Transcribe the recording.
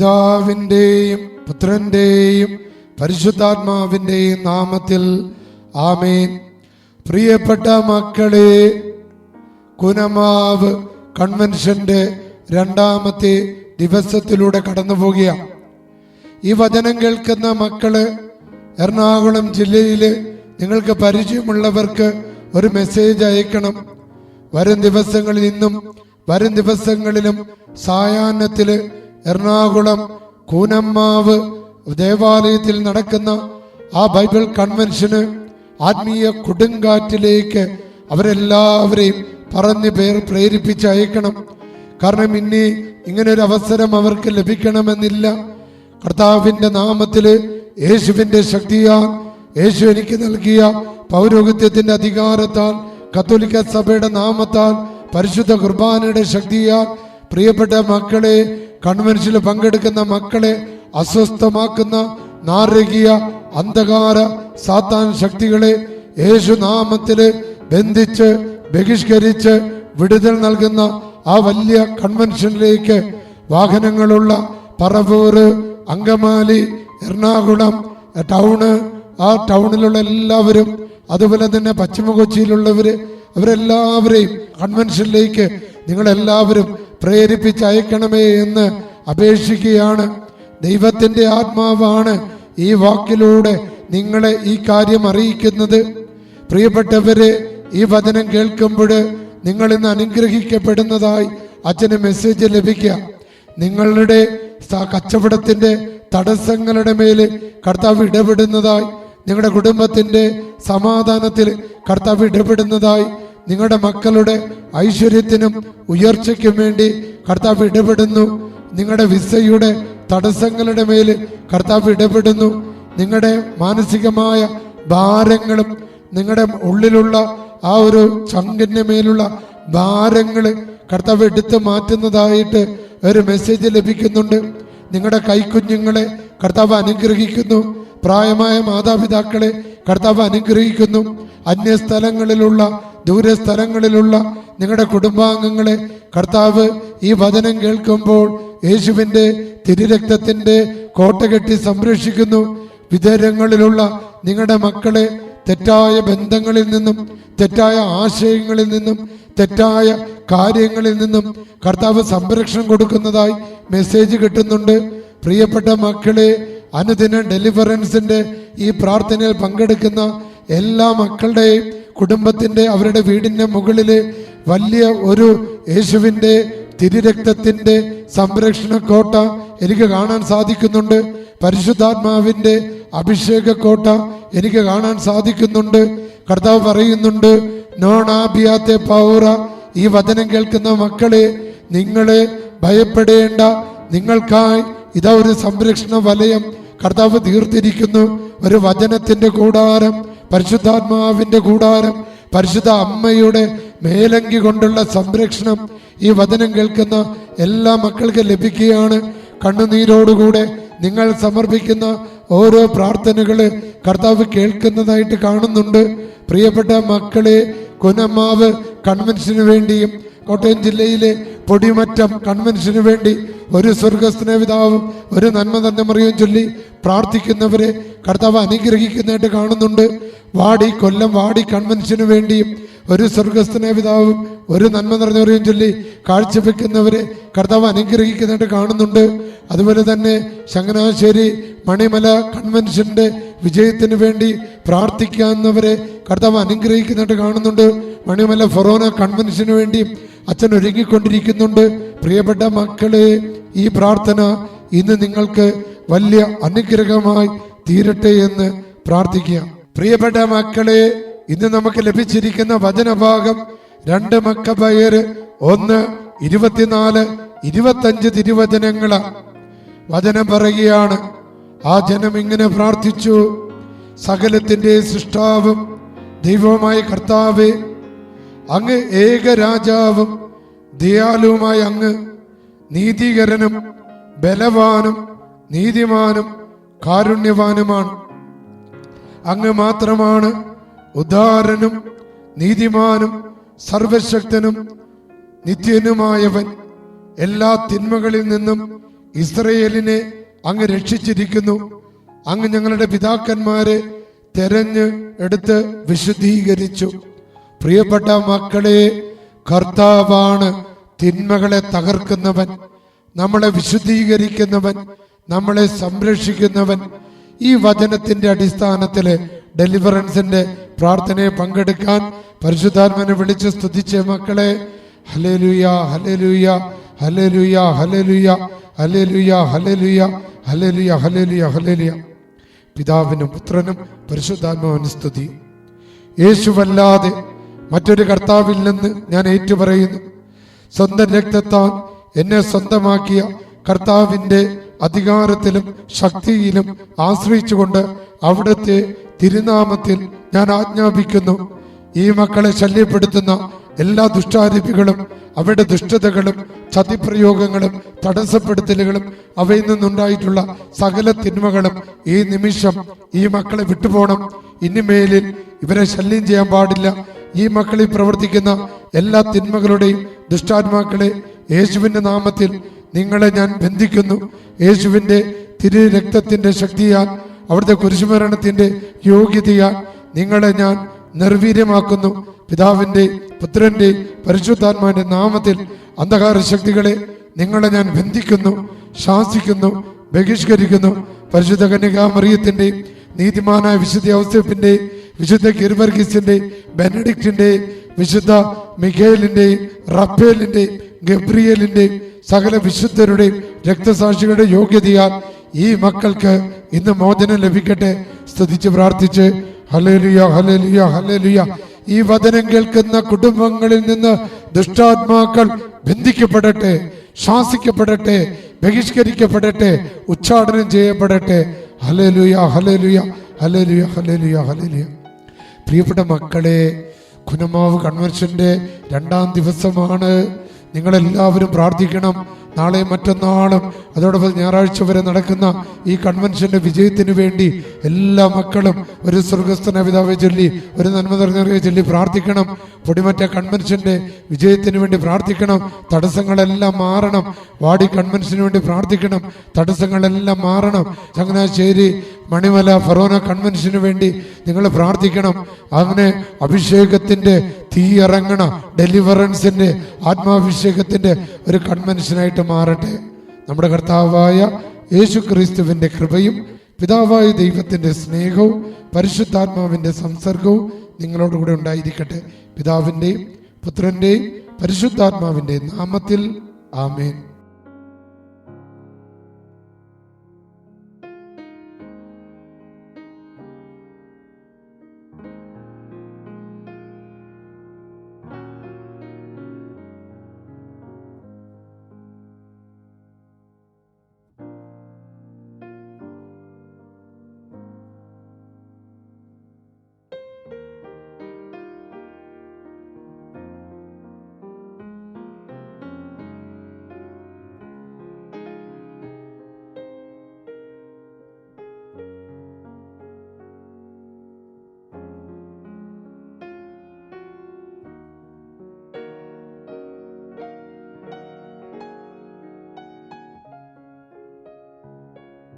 പിതാവിന്റെയും പുത്രന്റെയും പരിശുദ്ധാത്മാവിന്റെയും നാമത്തിൽ ആമേൻ. പ്രിയപ്പെട്ട മക്കളെ കുനമാവ് കൺവെൻഷന്റെ രണ്ടാമത്തെ ദിവസത്തിലൂടെ കടന്നു പോകുകയാണ് ഈ വചനം കേൾക്കുന്ന മക്കൾ എറണാകുളം ജില്ലയിൽ നിങ്ങൾക്ക് പരിചയമുള്ളവർക്ക് ഒരു മെസ്സേജ് അയക്കണം. വരും ദിവസങ്ങളിൽ ഇന്നും വരും ദിവസങ്ങളിലും സായാഹ്നത്തിൽ എറണാകുളം കൂനമ്മാവ് ദേവാലയത്തിൽ നടക്കുന്ന ആ ബൈബിൾ കൺവെൻഷന് ആത്മീയ കൊടുങ്കാറ്റിലേക്ക് അവരെല്ലാവരെയും പറഞ്ഞ് പേർ പ്രേരിപ്പിച്ച് അയക്കണം. കാരണം ഇനി ഇങ്ങനെ ഒരു അവസരം അവർക്ക് ലഭിക്കണമെന്നില്ല. കർത്താവിന്റെ നാമത്തിൽ യേശുവിന്റെ ശക്തിയാൽ യേശു എനിക്ക് നൽകിയ പൗരോഹിത്യത്തിന്റെ അധികാരത്താൽ കത്തോലിക്ക സഭയുടെ നാമത്താൽ പരിശുദ്ധ കുർബാനയുടെ ശക്തിയാൽ പ്രിയപ്പെട്ട മക്കളെ കൺവെൻഷനിൽ പങ്കെടുക്കുന്ന മക്കളെ അസ്വസ്ഥമാക്കുന്ന നാരകീയ അന്ധകാര സാത്താൻ ശക്തികളെ യേശു നാമത്തിൽ ബന്ധിച്ച് ബഹിഷ്കരിച്ച് വിടുതൽ നൽകുന്ന ആ വലിയ കൺവെൻഷനിലേക്ക് വാഹനങ്ങളുള്ള പറവൂര് അങ്കമാലി എറണാകുളം ടൗണ് ആ ടൗണിലുള്ള എല്ലാവരും അതുപോലെ തന്നെ പശ്ചിമ കൊച്ചിയിലുള്ളവര് അവരെല്ലാവരെയും കൺവെൻഷനിലേക്ക് നിങ്ങളെല്ലാവരും പ്രേരിപ്പിച്ച് അയക്കണമേ എന്ന് അപേക്ഷിക്കുകയാണ്. ദൈവത്തിന്റെ ആത്മാവാണ് ഈ വാക്കിലൂടെ നിങ്ങളെ ഈ കാര്യം അറിയിക്കുന്നത്. പ്രിയപ്പെട്ടവരെ ഈ വചനം കേൾക്കുമ്പോൾ നിങ്ങൾ ഇന്ന് അനുഗ്രഹിക്കപ്പെടുന്നതായി അച്ഛന് മെസ്സേജ് ലഭിക്കുക. നിങ്ങളുടെ കച്ചവടത്തിന്റെ തടസ്സങ്ങളുടെ മേൽ കർത്താവ് ഇടപെടുന്നതായി നിങ്ങളുടെ കുടുംബത്തിന്റെ സമാധാനത്തിൽ കർത്താവ് ഇടപെടുന്നതായി നിങ്ങളുടെ മക്കളുടെ ഐശ്വര്യത്തിനും ഉയർച്ചയ്ക്കും വേണ്ടി കർത്താവ് ഇടപെടുന്നു. നിങ്ങളുടെ വിസയുടെ തടസ്സങ്ങളുടെ മേൽ കർത്താവ് ഇടപെടുന്നു. നിങ്ങളുടെ മാനസികമായ ഭാരങ്ങളും നിങ്ങളുടെ ഉള്ളിലുള്ള ആ ഒരു ചങ്കിന്റെ മേലുള്ള ഭാരങ്ങൾ കർത്താവ് എടുത്തു മാറ്റുന്നതായിട്ട് ഒരു മെസ്സേജ് ലഭിക്കുന്നുണ്ട്. നിങ്ങളുടെ കൈക്കുഞ്ഞുങ്ങളെ കർത്താവ് അനുഗ്രഹിക്കുന്നു. പ്രായമായ മാതാപിതാക്കളെ കർത്താവ് അനുഗ്രഹിക്കുന്നു. അന്യസ്ഥലങ്ങളിലുള്ള ദൂരസ്ഥലങ്ങളിലുള്ള നിങ്ങളുടെ കുടുംബാംഗങ്ങളെ കർത്താവ് ഈ വചനം കേൾക്കുമ്പോൾ യേശുവിന്റെ തിരുരക്തത്തിന്റെ കോട്ട കെട്ടി സംരക്ഷിക്കുന്നു. വിദൂരങ്ങളിലുള്ള നിങ്ങളുടെ മക്കളെ തെറ്റായ ബന്ധങ്ങളിൽ നിന്നും തെറ്റായ ആശയങ്ങളിൽ നിന്നും തെറ്റായ കാര്യങ്ങളിൽ നിന്നും കർത്താവ് സംരക്ഷണം കൊടുക്കുന്നതായി മെസ്സേജ് കിട്ടുന്നുണ്ട്. പ്രിയപ്പെട്ട മക്കളെ അനുദിന ഡെലിവറൻസിന്റെ ഈ പ്രാർത്ഥനയിൽ പങ്കെടുക്കുന്ന എല്ലാ മക്കളുടെയും കുടുംബത്തിന്റെ അവരുടെ വീടിന്റെ മുകളിൽ വലിയ ഒരു യേശുവിന്റെ തിരുരക്തത്തിന്റെ സംരക്ഷണ കോട്ട എനിക്ക് കാണാൻ സാധിക്കുന്നുണ്ട്. പരിശുദ്ധാത്മാവിന്റെ അഭിഷേക കോട്ട എനിക്ക് കാണാൻ സാധിക്കുന്നുണ്ട്. കർത്താവ് പറയുന്നുണ്ട് നോണാബിയാത്തെ പൗറ. ഈ വചനം കേൾക്കുന്ന മക്കളെ നിങ്ങളെ ഭയപ്പെടേണ്ട. നിങ്ങൾക്കായി ഇതാ ഒരു സംരക്ഷണ വലയം കർത്താവ് തീർത്തിരിക്കുന്നു. ഒരു വചനത്തിന്റെ കൂടാരം പരിശുദ്ധാത്മാവിന്റെ കൂടാരം പരിശുദ്ധ അമ്മയുടെ മേലങ്കി കൊണ്ടുള്ള സംരക്ഷണം ഈ വചനം കേൾക്കുന്ന എല്ലാ മക്കൾക്ക് ലഭിക്കുകയാണ്. കണ്ണുനീരോടുകൂടെ നിങ്ങൾ സമർപ്പിക്കുന്ന ഓരോ പ്രാർത്ഥനകൾ കർത്താവ് കേൾക്കുന്നതായിട്ട് കാണുന്നുണ്ട്. പ്രിയപ്പെട്ട മക്കളെ കുനമാവ് കൺവെൻഷന് വേണ്ടിയും കോട്ടയം ജില്ലയിലെ പൊടിമറ്റം കൺവെൻഷന് വേണ്ടി ഒരു സ്വർഗസ്നേഹിതാവും ഒരു നന്മ തന്നെ മറിയും ചൊല്ലി പ്രാർത്ഥിക്കുന്നവരെ കർത്താവ് അനുഗ്രഹിക്കുന്നതായിട്ട് കാണുന്നുണ്ട്. വാടി കൊല്ലം വാടി കൺവെൻഷന് വേണ്ടിയും ഒരു സ്വർഗസ്ഥന പിതാവും ഒരു നന്മ നിറഞ്ഞവരെയും ചൊല്ലി കാഴ്ചവെക്കുന്നവരെ കർത്താവ് അനുഗ്രഹിക്കുന്നതായിട്ട് കാണുന്നുണ്ട്. അതുപോലെ തന്നെ ചങ്ങനാശ്ശേരി മണിമല കൺവെൻഷന്റെ വിജയത്തിന് വേണ്ടി പ്രാർത്ഥിക്കാവുന്നവരെ കർത്താവ് അനുഗ്രഹിക്കുന്നതായിട്ട് കാണുന്നുണ്ട്. മണിമല ഫൊറോന കൺവെൻഷന് വേണ്ടി അച്ഛൻ ഒരുങ്ങിക്കൊണ്ടിരിക്കുന്നുണ്ട്. പ്രിയപ്പെട്ട മക്കളെ ഈ പ്രാർത്ഥന ഇന്ന് നിങ്ങൾക്ക് വലിയ അനുഗ്രഹമായി തീരട്ടെ എന്ന് പ്രാർത്ഥിക്കുക പ്രിയപ്പെട്ട മക്കളെ ഇന്ന് നമുക്ക് ലഭിച്ചിരിക്കുന്ന വചനഭാഗം രണ്ട് മക്കബയർ ഒന്ന് ഇരുപത്തിനാല് ഇരുപത്തഞ്ച് തിരുവചനങ്ങളാ. വചനം പറയുകയാണ് ആ ജനം ഇങ്ങനെ പ്രാർത്ഥിച്ചു സകലത്തിന്റെ സൃഷ്ടാവും ദൈവവുമായ കർത്താവേ അങ്ങ് ഏക രാജാവും ദയാലുവുമായ അങ്ങ് നീതികരനും ബലവാനും നീതിമാനും കാരുണ്യവാനുമാണ്. അങ്ങ് മാത്രമാണ് ഉദാരനും നീതിമാനും സർവശക്തനും നിത്യനുമായവൻ. എല്ലാ തിന്മകളിൽ നിന്നും ഇസ്രയേലിനെ അങ്ങ് രക്ഷിച്ചിരിക്കുന്നു. അങ്ങ് ഞങ്ങളുടെ പിതാക്കന്മാരെ തെരഞ്ഞ് എടുത്ത് വിശുദ്ധീകരിച്ചു. പ്രിയപ്പെട്ട മക്കളെ കർത്താവാണ് തിന്മകളെ തകർക്കുന്നവൻ. നമ്മളെ വിശുദ്ധീകരിക്കുന്നവൻ നമ്മളെ സംരക്ഷിക്കുന്നവൻ. ഈ വചനത്തിന്റെ അടിസ്ഥാനത്തിൽ ഡെലിവറൻസിന്റെ പ്രാർത്ഥനയെ പങ്കെടുക്കാൻ പരിശുദ്ധാത്മനെ വിളിച്ച് സ്തുതിച്ച മക്കളെ. ഹലലുയ ഹലലുയ ഹലലുയ ഹലലുയ ഹലലുയ ഹലലുയ ഹലലുയ ഹലലുയ ഹലലുയ പിതാവിനും പുത്രനും പരിശുദ്ധാത്മാവിന് സ്തുതി. യേശുവല്ലാതെ മറ്റൊരു കർത്താവില്ലെന്ന് ഞാൻ ഏറ്റുപറയുന്നു. സ്വന്തം രക്തത്താൽ എന്നെ സ്വന്തമാക്കിയ കർത്താവിന്റെ അധികാരത്തിലും ശക്തിയിലും ആശ്രയിച്ചുകൊണ്ട് അവിടുത്തെ തിരുനാമത്തിൽ ഞാൻ ആജ്ഞാപിക്കുന്നു. ഈ മക്കളെ ശല്യപ്പെടുത്തുന്ന എല്ലാ ദുഷ്ടാരിപ്പികളും അവരുടെ ദുഷ്ടതകളും ചതിപ്രയോഗങ്ങളും തടസ്സപ്പെടുത്തലുകളും അവയിൽ നിന്നുണ്ടായിട്ടുള്ള സകല തിന്മകളും ഈ നിമിഷം ഈ മക്കളെ വിട്ടുപോകണം. ഇനിമേലിൽ ഇവരെ ശല്യം ചെയ്യാൻ പാടില്ല. ഈ മക്കളിൽ പ്രവർത്തിക്കുന്ന എല്ലാ തിന്മകളുടെയും ദുഷ്ടാത്മാക്കളെ യേശുവിന്റെ നാമത്തിൽ നിങ്ങളെ ഞാൻ ബന്ധിക്കുന്നു. യേശുവിന്റെ തിരു രക്തത്തിന്റെ ശക്തിയാൽ അവിടുത്തെ കുരിശുമരണത്തിന്റെ യോഗ്യതയാൽ നിങ്ങളെ ഞാൻ നിർവീര്യമാക്കുന്നു. പിതാവിന്റെ പുത്രന്റെ പരിശുദ്ധാത്മാവിന്റെ നാമത്തിൽ അന്ധകാര ശക്തികളെ നിങ്ങളെ ഞാൻ ബന്ധിക്കുന്നു ശാസിക്കുന്നു ബഹിഷ്കരിക്കുന്നു. പരിശുദ്ധ കന്യകാമറിയത്തിന്റെ നീതിമാനായ വിശുദ്ധ ഔസഫിന്റെ വിശുദ്ധ കിർബർഗീസിന്റെ ബെനഡിക്റ്റിന്റെ വിശുദ്ധ മിഖേലിന്റെ റഫേലിന്റെ ഗബ്രിയലിന്റെ സകല വിശുദ്ധരുടെയും രക്തസാക്ഷികളുടെ യോഗ്യതയാൽ ഈ മക്കൾക്ക് ഇന്ന് മോചനം ലഭിക്കട്ടെ. സ്തുതിച്ച് പ്രാർത്ഥിച്ച് ഹലേലുയ ഹലേലുയ ഹലേലുയ ഈ വചനം കേൾക്കുന്ന കുടുംബങ്ങളിൽ നിന്ന് ദുഷ്ടാത്മാക്കൾ ബന്ധിക്കപ്പെടട്ടെ ശാസിക്കപ്പെടട്ടെ ബഹിഷ്കരിക്കപ്പെടട്ടെ ഉച്ചാടനം ചെയ്യപ്പെടട്ടെ. Hallelujah hallelujah hallelujah hallelujah hallelujah പ്രിയപ്പെട്ട മക്കളെ കുനമാവ് കൺവെൻഷന്റെ രണ്ടാം ദിവസമാണ്. നിങ്ങളെല്ലാവരും പ്രാർത്ഥിക്കണം. നാളെ മറ്റന്നാളും അതോടൊപ്പം ഞായറാഴ്ച വരെ നടക്കുന്ന ഈ കൺവെൻഷന്റെ വിജയത്തിന് വേണ്ടി എല്ലാ മക്കളും ഒരു സ്വർഗസ്ഥന പിതാവെ ചൊല്ലി ഒരു നന്മ നിറഞ്ഞവരെ ചൊല്ലി പ്രാർത്ഥിക്കണം. പൊടിമറ്റ കൺവെൻഷന്റെ വിജയത്തിന് വേണ്ടി പ്രാർത്ഥിക്കണം. തടസ്സങ്ങളെല്ലാം മാറണം. വാടി കൺവെൻഷന് വേണ്ടി പ്രാർത്ഥിക്കണം. തടസ്സങ്ങളെല്ലാം മാറണം. ചങ്ങനാശ്ശേരി മണിമല ഫറോന കൺവെൻഷന് വേണ്ടി നിങ്ങൾ പ്രാർത്ഥിക്കണം. അങ്ങനെ അഭിഷേകത്തിന്റെ തീ ഇറങ്ങണ ഡെലിവറൻസിന്റെ ആത്മാഭിഷേകത്തിന്റെ ഒരു കൺവെൻഷനായിട്ട് മാറട്ടെ. നമ്മുടെ കർത്താവായ യേശു ക്രിസ്തുവിന്റെ കൃപയും പിതാവായ ദൈവത്തിന്റെ സ്നേഹവും പരിശുദ്ധാത്മാവിന്റെ സംസർഗവും നിങ്ങളോടുകൂടെ ഉണ്ടായിരിക്കട്ടെ. പിതാവിന്റെയും പുത്രന്റെയും പരിശുദ്ധാത്മാവിന്റെ നാമത്തിൽ ആമേൻ.